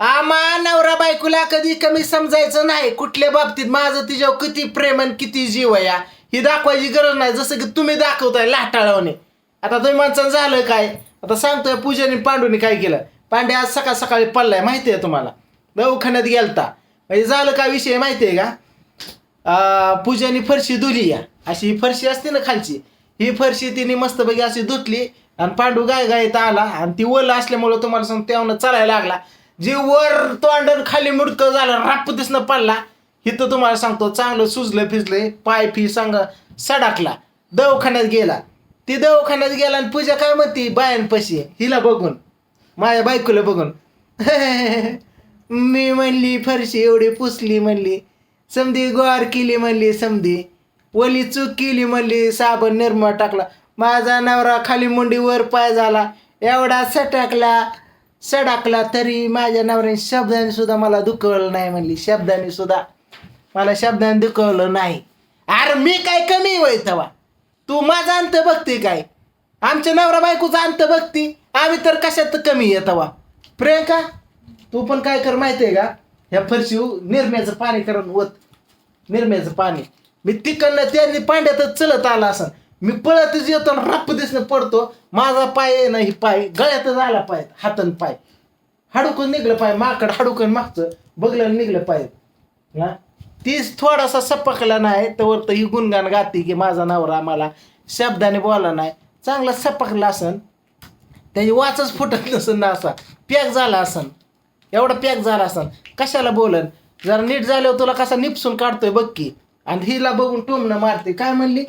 आम्हा नवरा बायकोला कधी कमी समजायचं नाही. कुठल्या बाबतीत माझं तिच्यावर किती प्रेम आणि किती जीव आहे या? ही दाखवायची गरज नाही. जसं की तुम्ही दाखवताय लाटाळवणे आता तुम्ही माणसानं झालं काय? आता सांगतोय पूजाने पांडूने काय केलं? पांडे आज सकाळ सकाळी पडलाय माहिती आहे तुम्हाला. दवाखान्यात गेलता. म्हणजे झालं काय विषय माहिती आहे का? अं, फरशी धुली या. अशी ही फरशी असते ना खालची? ही फरशी तिने मस्तपैकी अशी धुतली आणि पांडू गाय गायत आला आणि ती ओला असल्यामुळं तुम्हाला सांग त्यावनं चालायला लागला. जे वर तोंडर खाली मुडकं झालं राप दिसणं पडला इथं तुम्हाला सांगतो चांगलं सुजलं फिजलं पाय फी सांग सडाकला दवाखान्यात गेला. ती दवाखान्यात गेला आणि पूजा काय म्हणते? बायांपाशी हिला बघून माझ्या बायकोला बघून. मी म्हणली फरशी एवढी पुसली म्हणली समधी गोर केली म्हणली समधी. ओली चूक केली म्हणली साबण निर्मा टाकला. माझा नवरा खाली मुंडीवर पाय झाला एवढा सटाकला. सडाकला तरी माझ्या नवऱ्याने शब्दाने सुद्धा मला दुखवलं नाही म्हणली. शब्दाने सुद्धा मला शब्दाने दुखवलं नाही. अरे मी काय कमी होय तवा? तू माझं अंत बघते काय? आमच्या नवरा बायकोचं अंत बघती आम्ही तर कशात कमी आहे तेव्हा प्रियंका तू पण काय कर माहिती आहे का? ह्या फरशी निरम्याचं पाणी करून होत निरम्याचं पाणी. मी तिकडनं त्यांनी पांड्यातच चलत आला असं मी पळतच येतो आणि रप्प दिसणं पडतो. माझा पाय आहे ना ही पाय गळ्यातच आला पाय हातन पाय. हाडूकून निघलं पाय माकड हाडूकून मागचं बघलं निघलं पाय. ना तीच थोडासा सपकला नाही तर तर ही गुणगान गाती की माझा नवरा मला शब्दाने बोला नाही. चांगला सपकला असन. त्याची वाचच फुटत नसन ना असा. पॅक झाला असन. एवढा पॅक झाला असन. कशाला बोलन? जरा नीट झाल्यावर तुला कसा निपसून काढतोय बघ की. आणि हिला बघून टोमणं मारते. काय म्हणली?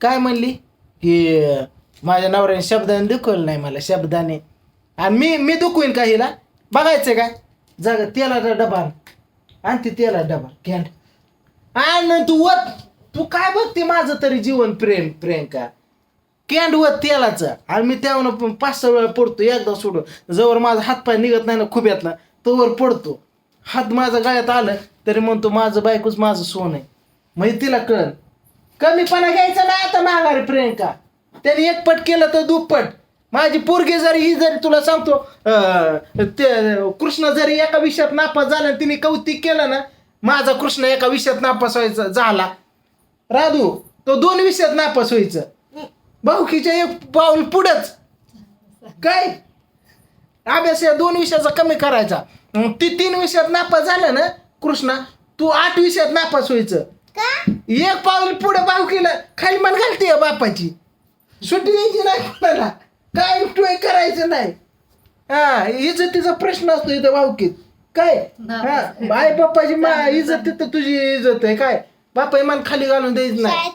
काय म्हणली? की माझ्या नवऱ्याने शब्दाने दुखवलं नाही मला शब्दाने. आणि मी मी दुखवीन का हिला? बघायचं काय? जाग तेलाचा डबा आण. ती तेला डबा कॅन्ड आण तू वत. तू काय बघते माझं तरी जीवन प्रेम प्रियंका? कॅन्ड वत तेलाचं. आणि मी त्यावर पाच सहा वेळा पडतो एकदा सोडून. जवळ माझा हातपाय निघत नाही ना खुब्यातला तोवर पडतो. हात माझा गळ्यात आलं तरी म्हणतो माझं बायकोच माझं सोन आहे. म्हणजे तिला कळ कमीपणा घ्यायचा ना आता माघारी प्रियंका. त्याने एक पट केलं तर दुप्पट. माझी पोरगी जरी ही जरी तुला सांगतो अं, ते कृष्ण जरी एका विषयात नापास झाला आणि तिने कौतिक केलं ना माझा कृष्ण एका विषयात नापास व्हायचा झाला. राधू तो दोन विषयात नापास व्हायचं. भाऊकीच्या एक पाऊल पुढंच. काय? अभ्यास या दोन विषयाचा कमी करायचा. ती तीन विषयात नापास झालं ना कृष्णा तू आठ विषयात नापास व्हायचं. एक पाऊल पुढे भावकीला खाली मान घालते या बापाची. सुट्टी द्यायची नाही कोणाला. काय टोय करायचं नाही. हा इज्जतीचा प्रश्न असतो इथं भावकीत काय? हा आई बाप्पाची मा इज्जत तर तुझी इज्जत आहे. काय? बापा मान खाली घालून द्यायचं नाही.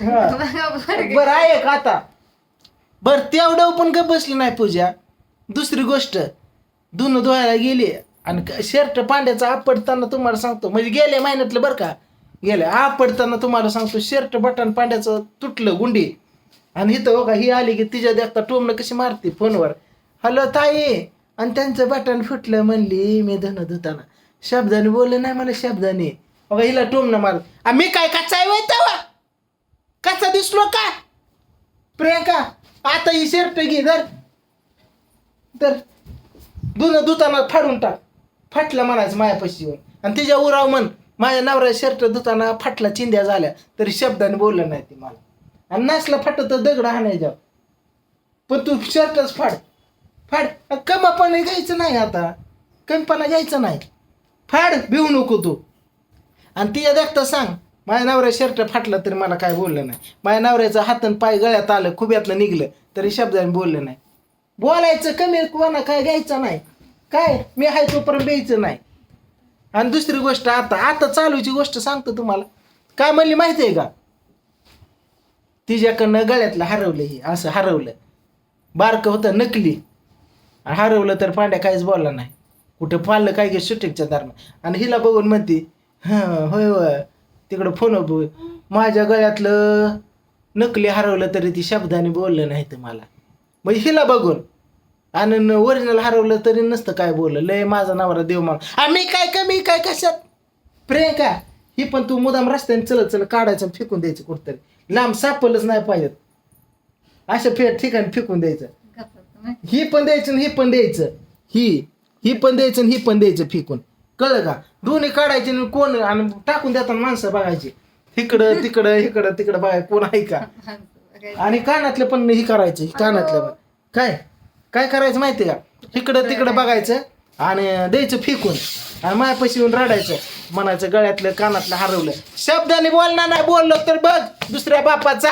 हा. बरं आहे का आता. बर तेवढं पण का बसली नाही पूजा. दुसरी गोष्ट धुणं धुवायला गेली आणि शर्ट पांड्याचा आपडताना तुम्हाला सांगतो. म्हणजे गेल्या महिन्यातलं बरं का गेल्या. आपडताना तुम्हाला सांगतो शर्ट बटन पांड्याचं तुटलं गुंडी. आणि इथं बघा ही आली की तिच्या देखता टोमनं कशी मारते फोनवर. हॅलो ताई. आणि त्यांचं बटन फुटलं म्हणली मी धन धुताना. शब्दाने बोललं नाही मला शब्दाने. बघा हिला टोमनं मार. आ, मी काय कच्चा आहे तेव्हा कसा दिसलो का? प्रियंका आता ही शर्ट घे धर. तर धुणं धुताना फाडून टाक. फाटलं म्हणायचं मायापाशी येऊन. आणि तिच्या उराव म्हण माझ्या नवऱ्या शर्ट धुताना फाटला चिंध्या झाल्या. तरी शब्दाने बोललं नाही ती मला. आणि नाचला फाटत तर दगड हाणायच्या पण तू शर्टच फाड. फाड. कमापणा घ्यायचं नाही आता. कमीपणा घ्यायचं नाही. फाड भिवू नको तू. आणि तिच्या देखता सांग माझ्या नवऱ्या शर्ट फाटलं तरी मला काय बोललं नाही. माझ्या नवऱ्याचं हातन पाय गळ्यात आलं खुब्यातलं निघलं तरी शब्दाने बोललं नाही. बोलायचं कमी कोणा काय घ्यायचं नाही. काय? मी आहे तोपर्यंत द्यायचं नाही. आणि दुसरी गोष्ट आता आता चालूची गोष्ट सांगतो तुम्हाला. काय म्हणली माहिती आहे का? तिच्याकडनं गळ्यातलं हरवलं हे असं हरवलं. बारकं होतं नकली. आणि हरवलं तर पांड्या काहीच बोलला नाही. कुठं पाळलं काय गे शूटिंगच्या दरम्यान आणि हिला बघून म्हणते हां होय होय तिकडं फोन बघ माझ्या गळ्यातलं नकली हरवलं तरी ती शब्दाने बोललं नाही तर मला मग हिला बघून आणि ओरिजिनल हरवलं तरी नसतं काय बोललं. लय माझा नवरा देव मग आम्ही काय कमी काय कशात? प्रियंका ही पण तू मुदाम रस्त्याने चलत चल काढायचं फेकून द्यायचं कुठतरी. लांब सापडलंच नाही पाहिजेत. अशा फे ठिकाणी फेकून द्यायचं. ही पण द्यायचं हे पण द्यायचं. ही ही पण द्यायचं ही पण द्यायचं फेकून. कळलं का? दोन्ही काढायचे कोण आणि टाकून देताना माणसं बघायची. इकडं तिकडं इकडं तिकडं बघाय कोण आहे का? आणि कानातले पण हे करायचं कानातले पण. काय? काय करायचं माहिती का? इकडं तिकडं बघायचं आणि द्यायचं फेकून. आणि मायापाशी येऊन रडायचं. म्हणायचं गळ्यातलं कानातलं हरवलं. शब्दाने बोलणार नाही बोललो तर बघ दुसऱ्या बापाचा.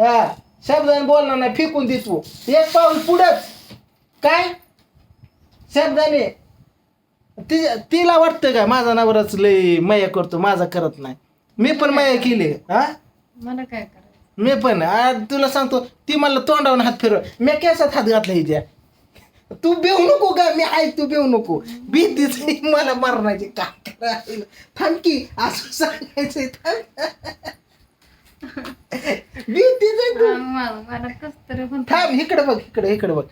हा शब्दाने बोलणार नाही फेकून दे तू. एक पाऊल पुढंच काय? शब्दाने. ति तिला वाटतं का माझा नवराच लय मया करतो माझा करत नाही. मी पण मया केली. हा? मला काय मी पण आ, तुला सांगतो ती मला तोंडावून हात फिरव. मी केसात हात घातला हिच्या. तू बेऊ नको का मी आहे तू बेऊ नको. भीतीच मला मारण्याची का करायला थांब की असं सांगायचंय थांब. भीतीच तू. मला मला कस तरी पण थांब इकडे बघ इकडे इकडे बघ.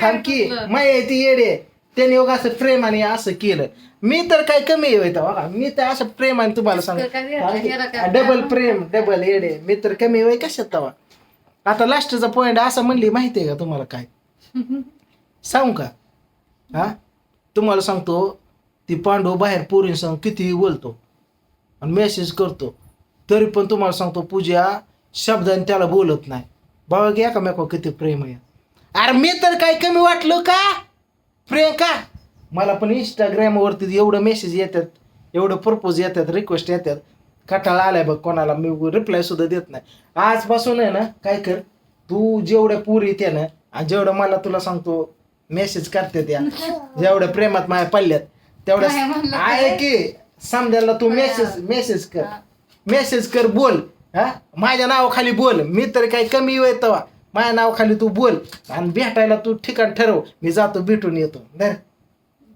थांब की? माय ती येडे. त्याने योग असं प्रेमाने असं केलं. मी तर काय कमी येत बघा मी तर असं प्रेमाने तुम्हाला सांग डबल प्रेम डबल येडे. मी तर कमी वय कशात तवा आता लास्टचा पॉइंट असं म्हणली माहिती आहे का तुम्हाला काय? सांगू का? हा? तुम्हाला सांगतो ती पांडव बाहेर पोरीं सांग कितीही बोलतो आणि मेसेज करतो तरी पण तुम्हाला सांगतो पूजा शब्दाने त्याला बोलत नाही. बाबा की एकामेकावर किती प्रेम आहे? अरे मी तर काय कमी वाटलो का? प्रियंका! मला पण इंस्टाग्रामवरती एवढं मेसेज येतात एवढं प्रपोज येतात रिक्वेस्ट येतात. कटाळा आलाय बघ कोणाला मी रिप्लाय सुद्धा देत नाही. आजपासून आहे ना काय कर तू जेवढ्या पुरी येते ना आणि जेवढं मला तुला सांगतो मेसेज करते त्या. जेवढ्या प्रेमात माझ्या पडल्यात काय म्हणलं तेवढ्या? आहे की समजायला तू मेसेज मेसेज कर. मेसेज कर बोल. हा? माझ्या नावाखाली बोल. मी तर काही कमी येत तेव्हा माझ्या नावाखाली तू बोल आणि भेटायला तू ठिकाण ठरव. मी जातो भेटून येतो. धर.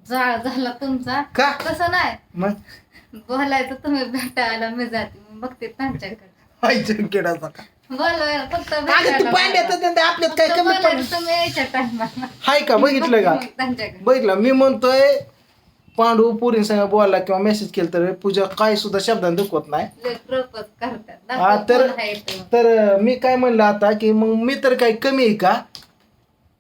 जाळ झाला तुमचा. का? तसं नाही. मग? बोलायचं तुम्ही भेटायला मी जाते. मी बघते त्यांच्याकडे. आईच्या किडाचा का? बोलवायला फक्त अगं तू आपल्यात काय फक्त कमी तुम्ही यायच्या टायमाला हाय का? बघितलं का? त्यांच्याकडे. बघितलं. मी म्हणतोय पांडू पुरींसंग बोलला किंवा मेसेज केलं तर पूजा काय सुद्धा शब्दाने दुखवत नाही. प्रपोज करतात हा, दाखव तर- कोण आहे तो. तर मी काय म्हणलं आता की मग मी तर काही कमी आहे का?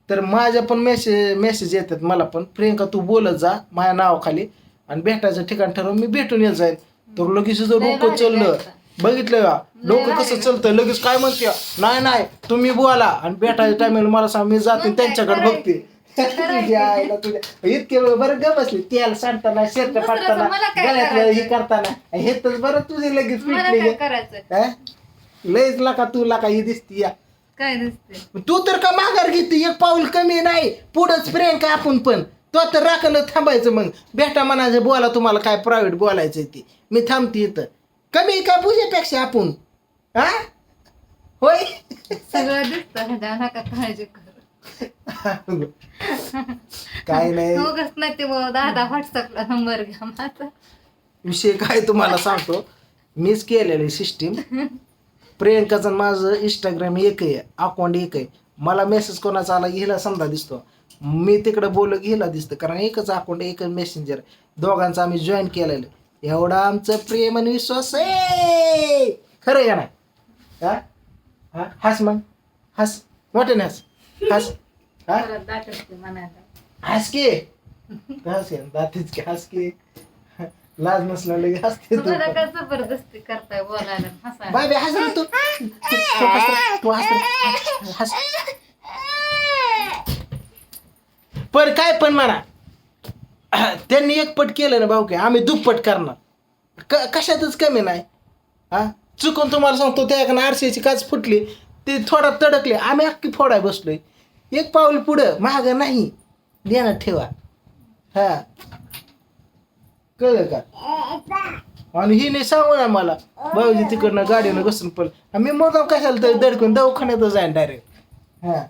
तर माझ्या पण मेसेज मेसेज येतात मला पण. प्रियंका तू बोलत जा माझ्या नावाखाली आणि भेटायचं ठिकाण ठरव मी भेटून येत जाईल तर लगेच जर लय डोकं भारी चाललं. भेटतं. बघितलं का? डोकं भारी कसं चालतं? लगेच काय म्हणते? नाही नाही तुम्ही बोला आणि भेटायच्या टायमाला मला सांग मी जाते त्यांच्याकडे? बघते. तुझ्या आईला तुझ्या इतके वेळ बरं ग बसली. तेल सांडताना शर्ट दुसऱ्याचं फाटताना मला काय गळ्यातलं हे करायचं? करताना. हे तर बरं तुझे लगेच मला पिटली काय ग. करायचं? हा? लयच लाका तू लाका ही दिसती या. काय दिसते तू तर का माघार घेते? एक पाऊल कमी नाही. पुढंच प्रियंका आपण पण. तो तर राखलं थांबायचं मग. भेटा म्हणायचं बोला तुम्हाला काय प्रायव्हेट बोलायचं ती. मी थांबते इथं. कमी का पूजेपेक्षा आपण? हा? होय? सगळं दिसतं. ह्याच्या नका काळजी करू. काय नाही. उगाच नाही ते दादा व्हॉट्सअपला नंबर घ्या माझा. विषय काय तुम्हाला सांगतो? मीच केलेली सिस्टीम प्रियंकाचं माझं इंस्टाग्राम एक आहे अकाउंट एक आहे. मला मेसेज कोणाचा आला की हिला समजा दिसतो. मी तिकडं बोललो की हिला दिसतं कारण एकच अकाउंट एकच मेसेंजर दोघांचं आम्ही जॉईन केलेलं. एवढा आमचं प्रेम आणि विश्वास आहे. खरं आहे नाही? हा? हस मग. हस. मोठ्याने हस. हस. हा? परत दाखवते म्हणायला हस के हस के दातीच की हस के लाज नसला लगे हसते तू. तुम्हाला पण. काय जबरदस्ती करताय बोलायला? आणि हसायला. बाय बाय हस रे तू. तू हस रे, तू हस रे. हस. पण काय पण म्हणा. त्यांनी एक पट केलं ना भाऊ की आम्ही दुप्पट करणार. क कशातच कमी नाही. हा? चुकून तुम्हाला सांगतो त्या एका आरशाची काच फुटली ती थोडा तडकली. आम्ही अख्खी फोडाय बसलोय. एक पाऊल पुढं महाग नाही. ध्यानात ठेवा. हा. कळलं का? आणि हिने सांगू ना मला भाऊजी तिकडनं गाडीनं घसून पडलं मी मग कशाला तरी दडकून दवाखान्यातच जाईन डायरेक्ट हा.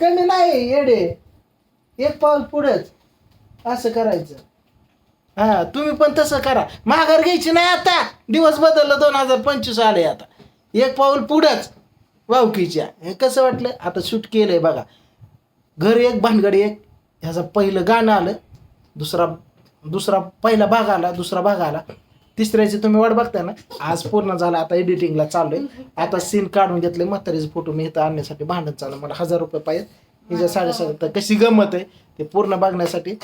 कमी नाही येडे. एक पाऊल पुढंच. असं करायचं. हा तुम्ही पण तसं करा. माघार घ्यायची नाही आता. दिवस बदललं दोन हजार पंचवीस आले आता. एक पाऊल पुढंच. वावकीच्या. हे कसं वाटलं? आता शूट केलंय बघा. घर एक भानगड एक. ह्याचं पहिलं गाणं आलं. दुसरा दुसरा पहिला भाग आला दुसरा भाग आला. तिसऱ्याची तुम्ही वाट बघताय ना? आज पूर्ण झाला. आता एडिटिंगला चालू आहे आता सीन काढून घेतले म्हातारीचे फोटो मी इथं आणण्यासाठी भांडण चालू मला हजार रुपये पाहिजे हिच्या साडेसात तर कशी गमत आहे? ते पूर्ण बघण्यासाठी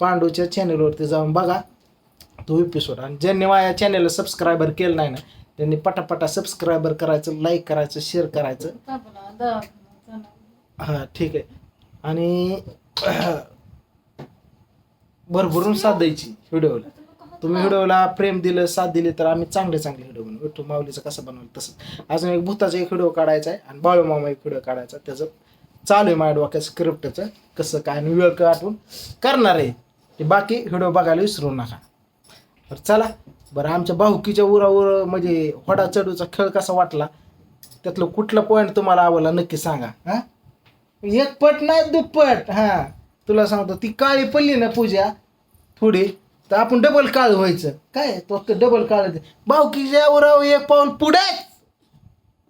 पांडूच्या चॅनलवरती जाऊन बघा. तो एपिसोड आणि ज्यांनी माझ्या चॅनलला सबस्क्रायबर केलं नाही ना त्यांनी पटापटा सबस्क्रायबर करायचं लाईक करायचं शेअर करायचं. हां ठीक आहे. आणि भरभरून साथ द्यायची व्हिडिओला. तुम्ही व्हिडिओला प्रेम दिलं साथ दिली तर आम्ही चांगले चांगले व्हिडिओ बनवू. विठ्ठू माऊलीचं कसं बनवलं तसं. अजून एक भूताचा एक व्हिडिओ काढायचा आहे आणि बाळू मामा एक व्हिडिओ काढायचा त्याचं चालू आहे माझ्या डोक्यात स्क्रिप्टचं कसं काय आणि वेळ आठवून करणार आहे. बाकी व्हिडिओ बघायला विसरू नका. बरं चला. बरं आमच्या भाऊकीच्या उरावर म्हणजे होडा चढूचा खेळ कसा वाटला? त्यातलं कुठला पॉईंट तुम्हाला आवडला? नक्की सांगा हां? एक पट नाही दुप्पट हां. तुला सांगतो ती काळी पडली ना पूजा थोडी तर आपण डबल काळ व्हायचं. काय? तो डबल काळ भाऊकीच्या उरावर एक पाऊल पुढे.